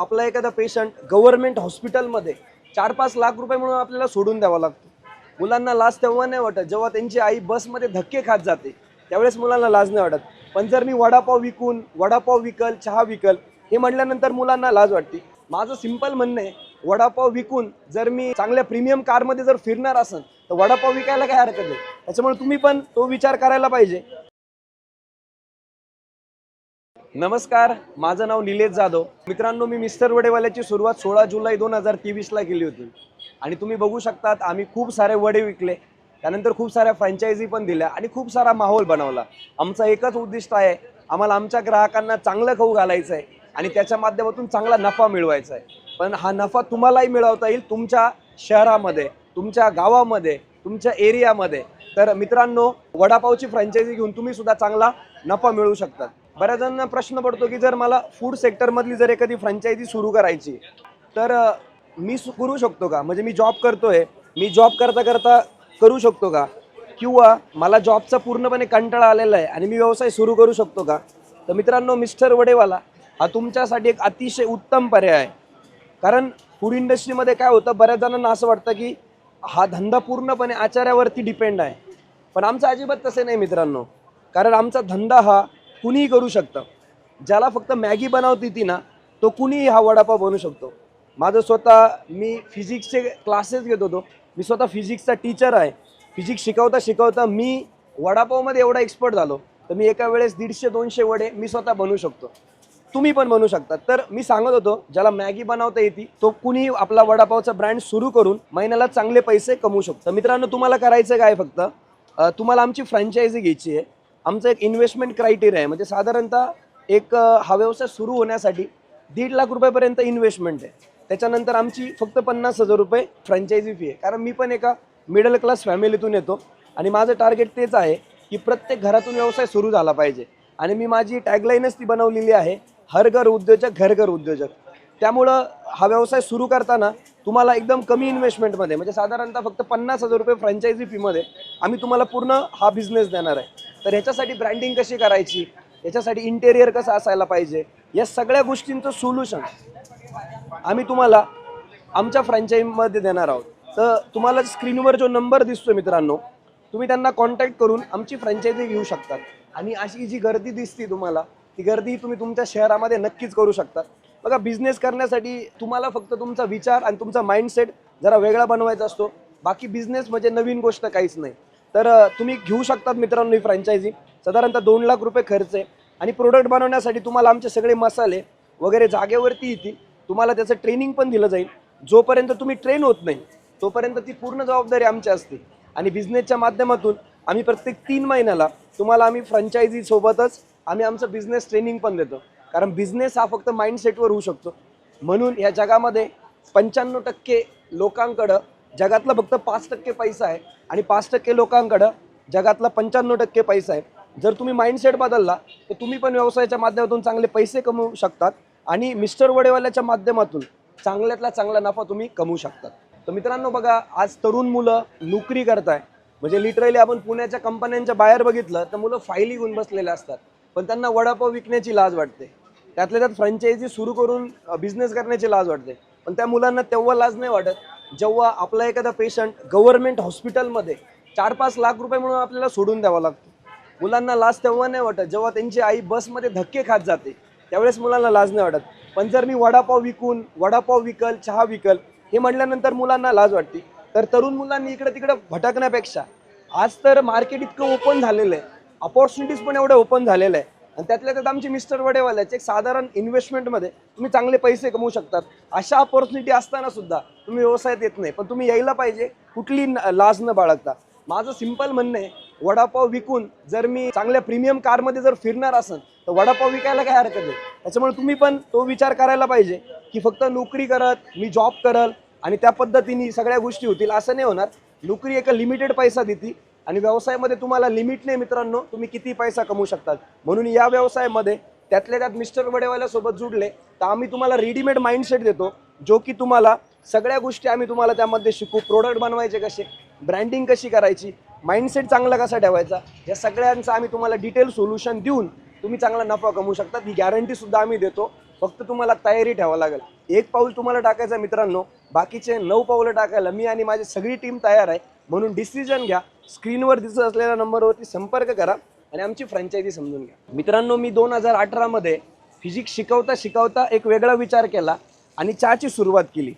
आपला एखादा patient government हॉस्पिटलमध्ये चार पाच लाख रुपये म्हणून आपल्याला सोडून द्यावा लागतो. मुलांना लाज तेव्हा नाही वाटत जेव्हा त्यांची आई बसमध्ये धक्के खात जाते. त्यावेळेस मुलांना लाज नाही वाटत. पण जर मी वडापाव विकून वडापाव विकल चहा विकल हे म्हटल्यानंतर मुलांना लाज वाटते. माझं सिंपल म्हणणं आहे वडापाव विकून जर मी चांगल्या प्रीमियम कारमध्ये जर फिरणार असेल तर वडापाव विकायला काय हरकत नाही त्याच्यामुळे तुम्ही पण तो विचार करायला पाहिजे. नमस्कार माझं नाव निलेश जाधव. मित्रांनो मी मिस्टर वडेवाल्याची सुरुवात सोळा जुलै दोन हजार तेवीसला केली होती. आणि तुम्ही बघू शकतात आम्ही खूप सारे वडे विकले. त्यानंतर खूप साऱ्या फ्रँचायझी पण दिल्या आणि खूप सारा माहोल बनवला. आमचं एकच उद्दिष्ट आहे आम्हाला आमच्या ग्राहकांना चांगलं खाऊ घालायचं आहे आणि त्याच्या माध्यमातून चांगला नफा मिळवायचा आहे. पण हा नफा तुम्हालाही मिळवता येईल तुमच्या शहरामध्ये तुमच्या गावामध्ये तुमच्या एरियामध्ये तर मित्रांनो वडापावची फ्रँचायझी घेऊन तुम्ही सुद्धा चांगला नफा मिळवू शकतात. बऱ्याच जणांना प्रश्न पडतो की जर मला फूड सेक्टरमधली जर एखादी फ्रँचायझी सुरू करायची तर मी सु- करू शकतो का? म्हणजे मी जॉब करतोय मी जॉब करता करता करू शकतो का? किंवा मला जॉबचा पूर्णपणे कंटाळा आलेला आहे आणि मी व्यवसाय सुरू करू शकतो का? तर मित्रांनो मिस्टर वडेवाला हा तुमच्यासाठी एक अतिशय उत्तम पर्याय आहे. कारण फूड इंडस्ट्रीमध्ये काय होतं बऱ्याच जणांना असं वाटतं की हा धंदा पूर्णपणे आचार्यावरती डिपेंड आहे. पण आमचं अजिबात तसे नाही मित्रांनो. कारण आमचा धंदा हा कुणीही करू शकतं. ज्याला फक्त मॅगी बनवती ती ना तो कुणीही हा वडापाव बनवू शकतो. माझं स्वतः मी फिजिक्सचे क्लासेस घेत होतो. मी स्वतः फिजिक्सचा टीचर आहे. फिजिक्स शिकवता शिकवता मी वडापावमध्ये एवढा एक्सपर्ट झालो. तर मी एका वेळेस दीडशे दोनशे वडे मी स्वतः बनवू शकतो. तुम्ही पण बनवू शकता. तर मी सांगत होतो ज्याला मॅगी बनवता येते तो कुणी आपला वडापावचा ब्रँड सुरू करून महिन्याला चांगले पैसे कमवू शकतो. मित्रांनो तुम्हाला करायचं काय फक्त? तुम्हाला आमची फ्रँचायझी घ्यायची आहे. आमचं एक इन्व्हेस्टमेंट क्रायटेरिया आहे. म्हणजे साधारणतः एक हा व्यवसाय सुरू होण्यासाठी दीड लाख रुपयापर्यंत इन्व्हेस्टमेंट आहे. त्याच्यानंतर आमची फक्त पन्नास हजार रुपये फ्रँचायझी फी आहे. कारण मी पण एका मिडल क्लास फॅमिलीतून येतो आणि माझं टार्गेट तेच आहे की प्रत्येक घरातून व्यवसाय सुरू झाला पाहिजे. आणि मी माझी टॅगलाईनच ती बनवलेली आहे हर घर उद्योजक घर घर उद्योजक. त्यामुळं हा व्यवसाय सुरू करताना तुम्हाला एकदम कमी इन्व्हेस्टमेंटमध्ये म्हणजे साधारणतः फक्त पन्नास हजार रुपये फ्रँचायझी फीमध्ये आम्ही तुम्हाला पूर्ण हा बिझनेस देणार आहे. तर ह्याच्यासाठी ब्रँडिंग कशी करायची? याच्यासाठी इंटेरियर कसं असायला पाहिजे? या सगळ्या गोष्टींचं सोल्युशन आम्ही तुम्हाला आमच्या फ्रँचाईजमध्ये देणार आहोत. तर तुम्हाला स्क्रीनवर जो नंबर दिसतो मित्रांनो तुम्ही त्यांना कॉन्टॅक्ट करून आमची फ्रँचायझी घेऊ शकतात. आणि अशी जी गर्दी दिसते तुम्हाला ती गर्दी तुम्ही तुमच्या शहरामध्ये नक्कीच करू शकता. बघा बिझनेस करण्यासाठी तुम्हाला फक्त तुमचा विचार आणि तुमचा माइंडसेट जरा वेगळा बनवायचा असतो. बाकी बिझनेस म्हणजे नवीन गोष्ट काहीच नाही. तर तुम्ही घेऊ शकतात मित्रांनो ही फ्रँचायझी साधारणतः दोन लाख रुपये खर्च आहे. आणि प्रोडक्ट बनवण्यासाठी तुम्हाला आमचे सगळे मसाले वगैरे जागेवरती येतील. तुम्हाला त्याचं ट्रेनिंग पण दिलं जाईल. जोपर्यंत तुम्ही ट्रेन होत नाही तोपर्यंत ती पूर्ण जबाबदारी आमची असते. आणि बिझनेसच्या माध्यमातून आम्ही प्रत्येक तीन महिन्याला तुम्हाला आम्ही फ्रँचायझीसोबतच आम्ही आमचं बिझनेस ट्रेनिंग पण देतो. कारण बिझनेस हा फक्त माइंडसेटवर होऊ शकतो. म्हणून या जगामध्ये पंच्याण्णव टक्के लोकांकडं जगातला फक्त पाच टक्के पैसा आहे आणि पाच टक्के लोकांकडं जगातला पंच्याण्णव टक्के पैसा आहे. जर तुम्ही माइंडसेट बदलला तर तुम्ही पण व्यवसायाच्या माध्यमातून चांगले पैसे कमवू शकतात आणि मिस्टर वडेवाल्याच्या माध्यमातून चांगल्यातला चांगला नफा तुम्ही कमवू शकतात. तर मित्रांनो बघा आज तरुण मुलं नोकरी करताय. म्हणजे लिटरली आपण पुण्याच्या कंपन्यांच्या बाहेर बघितलं तर मुलं फायली घेऊन बसलेले असतात. पण त्यांना वडापाव विकण्याची लाज वाटते. त्यातल्या त्यात फ्रँचायझी सुरू करून बिझनेस करण्याची लाज वाटते. पण त्या मुलांना तेव्हा लाज नाही वाटत जेव्हा आपला एखादा पेशंट गव्हर्नमेंट हॉस्पिटलमध्ये चार पाच लाख रुपये म्हणून आपल्याला सोडून द्यावा लागतो. मुलांना लाज तेव्हा नाही वाटत जेव्हा त्यांची आई बसमध्ये धक्के खात जाते. त्यावेळेस मुलांना लाज नाही वाटत. पण जर मी वडापाव विकून वडापाव विकल चहा विकल हे म्हटल्यानंतर मुलांना लाज वाटते. तर तरुण मुलांनी इकडं तिकडं भटकण्यापेक्षा आज तर मार्केट इतकं ओपन झालेलं आहे. अपॉर्च्युनिटीज पण एवढं ओपन झालेलं आहे. आणि त्यातल्या त्यात आमचे मिस्टर वडेवाल्याचे एक साधारण इन्व्हेस्टमेंटमध्ये तुम्ही चांगले पैसे कमवू शकतात. अशा अपॉर्च्युनिटी असताना सुद्धा तुम्ही व्यवसायात येत नाही पण तुम्ही यायला पाहिजे कुठली न- लाज न बाळगता. माझं सिंपल म्हणणं आहे वडापाव विकून जर मी चांगल्या प्रीमियम कारमध्ये जर फिरणार असेल तर वडापाव विकायला काय हरकत नाही त्याच्यामुळे तुम्ही पण तो विचार करायला पाहिजे की फक्त नोकरी करत मी जॉब करल आणि त्या पद्धतीने सगळ्या गोष्टी होतील असं नाही होणार. नोकरी एका लिमिटेड पैसा देते आणि व्यवसायामध्ये तुम्हाला लिमिट नाही मित्रांनो तुम्ही किती पैसा कमवू शकतात. म्हणून या व्यवसायामध्ये त्यातल्या त्यात मिस्टर वडेवाल्यासोबत जुडले तर आम्ही तुम्हाला रेडीमेड माइंडसेट देतो जो की तुम्हाला सगळ्या गोष्टी आम्ही तुम्हाला त्यामध्ये शिकू. प्रोडक्ट बनवायचे कसे ब्रँडिंग कशी करायची माइंडसेट चांगला कसा ठेवायचा या सगळ्यांचं आम्ही तुम्हाला डिटेल सोल्युशन देऊन तुम्ही चांगला नफा कमवू शकता ही गॅरंटीसुद्धा आम्ही देतो. फक्त तुम्हाला तयारी ठेवावं लागेल. एक पाऊल तुम्हाला टाकायचं मित्रांनो बाकीचे नऊ पाऊलं टाकायला मी आणि माझी सगळी टीम तयार आहे. म्हणून डिसिजन घ्या. स्क्रीनवर दिसत असलेल्या नंबरवरती संपर्क करा आणि आमची फ्रँचायझी समजून घ्या. मित्रांनो मी दोन हजार अठरामध्ये फिजिक्स शिकवता शिकवता एक वेगळा विचार केला आणि चहाची सुरुवात केली.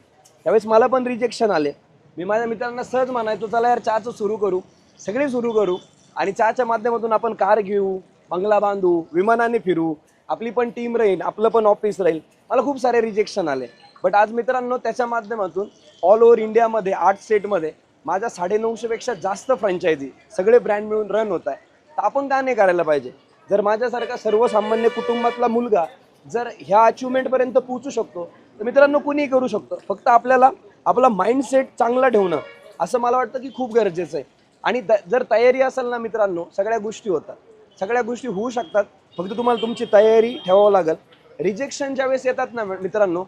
त्यावेळेस मला पण रिजेक्शन आले. मी माझ्या मित्रांना सहज म्हणायचो चला यार चहाचं सुरू करू. सगळे सुरू करू आणि चहाच्या माध्यमातून आपण कार घेऊ बंगला बांधू विमानाने फिरू. आपली पण टीम राहील आपलं पण ऑफिस राहील. मला खूप सारे रिजेक्शन आले. बट आज मित्रांनो त्याच्या माध्यमातून ऑल ओव्हर इंडियामध्ये आठ स्टेटमध्ये माझ्या साडेनऊशेपेक्षा जास्त फ्रँचायझी सगळे ब्रँड मिळून रन होत आहे. तर आपण का नाही करायला पाहिजे? जर माझ्यासारखा सर्वसामान्य कुटुंबातला मुलगा जर ह्या अचिव्हमेंटपर्यंत पोहोचू शकतो तर मित्रांनो कुणीही करू शकतो. फक्त आपल्याला आपला माइंडसेट चांगला ठेवणं असं मला वाटतं की खूप गरजेचं आहे. आणि द जर तयारी असेल ना मित्रांनो सगळ्या गोष्टी होतात. सगळ्या गोष्टी होऊ शकतात. फक्त तुम्हाला तुमची तयारी ठेवावं लागेल. रिजेक्शन ज्यावेळेस येतात ना मित्रांनो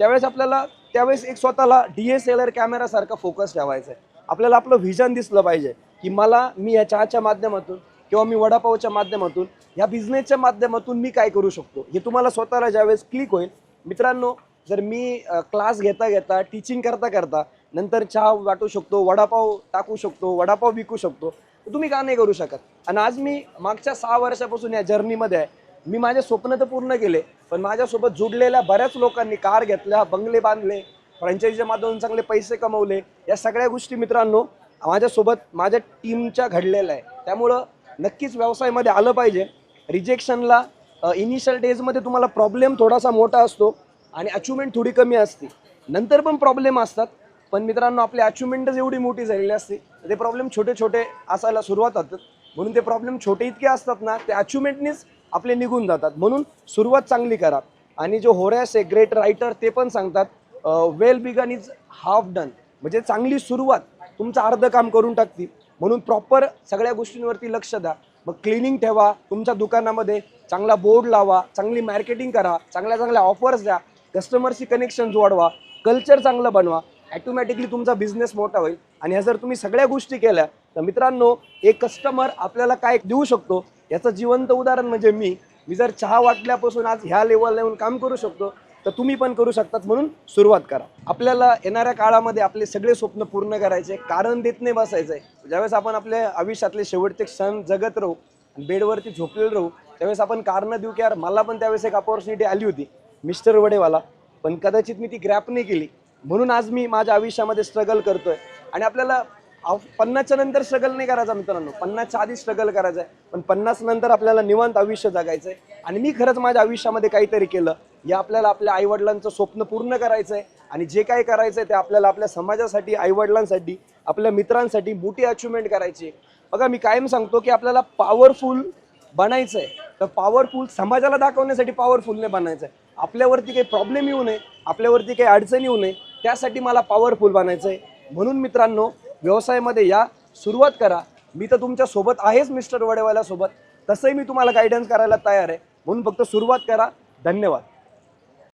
त्यावेळेस आपल्याला त्यावेळेस एक स्वतःला डी एस एल आर कॅमेरासारखा फोकस ठेवायचा आहे. आपल्याला आपलं व्हिजन दिसलं पाहिजे की मला मी या चहाच्या माध्यमातून किंवा मी वडापावच्या माध्यमातून या बिझनेसच्या माध्यमातून मी काय करू शकतो? हे तुम्हाला स्वतःला ज्यावेळेस क्लिक होईल मित्रांनो जर मी क्लास घेता घेता टीचिंग करता करता नंतर चहा वाटू शकतो वडापाव टाकू शकतो वडापाव विकू शकतो तुम्ही का नाही करू शकत? आणि आज मी मागच्या सहा वर्षापासून या जर्नीमध्ये आहे. मी माझे स्वप्न तर पूर्ण केले पण माझ्यासोबत जुडलेल्या बऱ्याच लोकांनी कार घेतल्या बंगले बांधले फ्रँचायझीच्या माध्यमातून चांगले पैसे कमवले. या सगळ्या गोष्टी मित्रांनो माझ्यासोबत माझ्या टीमच्या घडलेल्या आहे त्यामुळं नक्कीच व्यवसायामध्ये आलं पाहिजे. रिजेक्शनला इनिशियल डेजमध्ये तुम्हाला प्रॉब्लेम थोडासा मोठा असतो आणि अचिव्हमेंट थोडी कमी असते. नंतर पण प्रॉब्लेम असतात. पण मित्रांनो आपली अचिव्हमेंटच एवढी मोठी झालेली असते ते प्रॉब्लेम छोटे छोटे असायला सुरुवात होतात. म्हणून ते प्रॉब्लेम छोटे इतके असतात ना ते अचिव्हमेंटनीच आपले निघून जातात. म्हणून सुरुवात चांगली करा. आणि जो होऱ्या आहे ग्रेट रायटर ते पण सांगतात well begun is half done म्हणजे चांगली सुरुवात तुमचं अर्ध काम करून टाकतील. म्हणून प्रॉपर सगळ्या गोष्टींवरती लक्ष द्या. मग क्लिनिंग ठेवा तुमच्या दुकानामध्ये चांगला बोर्ड लावा चांगली मार्केटिंग करा चांगल्या चांगल्या ऑफर्स द्या कस्टमरशी कनेक्शन जोडवा कल्चर चांगलं बनवा ॲटोमॅटिकली तुमचा बिझनेस मोठा होईल. आणि ह्या जर तुम्ही सगळ्या गोष्टी केल्या तर मित्रांनो एक कस्टमर आपल्याला काय देऊ शकतो? याचं जिवंत उदाहरण म्हणजे मी. मी जर चहा वाटल्यापासून आज ह्या लेवलला येऊन काम करू शकतो तर तुम्ही पण करू शकतात म्हणून सुरुवात करा. आपल्याला येणाऱ्या काळामध्ये आपले सगळे स्वप्न पूर्ण करायचे कारण देत नाही बसायचं आहे ज्यावेळेस आपण आपल्या आयुष्यातले शेवटचे क्षण जगत राहू आणि बेडवरती झोपलेलं राहू त्यावेळेस आपण कारणं देऊ की यार मला पण त्यावेळेस एक अपॉर्च्युनिटी आली होती. मिस्टर वडेवाला. पण कदाचित मी ती ग्रॅप नाही केली. म्हणून आज मी माझ्या आयुष्यामध्ये स्ट्रगल करतोय. आणि आपल्याला आव- पन्नासच्या नंतर स्ट्रगल नाही करायचा मित्रांनो. पन्नासच्या आधी स्ट्रगल करायचं आहे पण पन्नास नंतर आपल्याला निवांत आयुष्य जगायचं आहे आणि मी खरंच माझ्या आयुष्यामध्ये काहीतरी केलं. या आपल्याला आपल्या आईवडिलांचं स्वप्न पूर्ण करायचं आहे आणि जे काही करायचं आहे ते आपल्याला आपल्या समाजासाठी आईवडिलांसाठी आपल्या मित्रांसाठी मोठी अचिव्हमेंट करायची आहे. बघा मी कायम सांगतो की आपल्याला पॉवरफुल बनायचं आहे तर पॉवरफुल समाजाला दाखवण्यासाठी पॉवरफुलने बनायचं आहे आपल्यावरती काही प्रॉब्लेम येऊ नये आपल्यावरती काही अडचण येऊ नये त्यासाठी मला पॉवरफुल बनायचं आहे म्हणून मित्रांनो व्यवसायामध्ये या सुरुवात करा. मी तर तुमच्यासोबत आहेच मिस्टर वडेवाल्यासोबत. तसंही मी तुम्हाला गायडन्स करायला तयार आहे. म्हणून फक्त सुरुवात करा. धन्यवाद.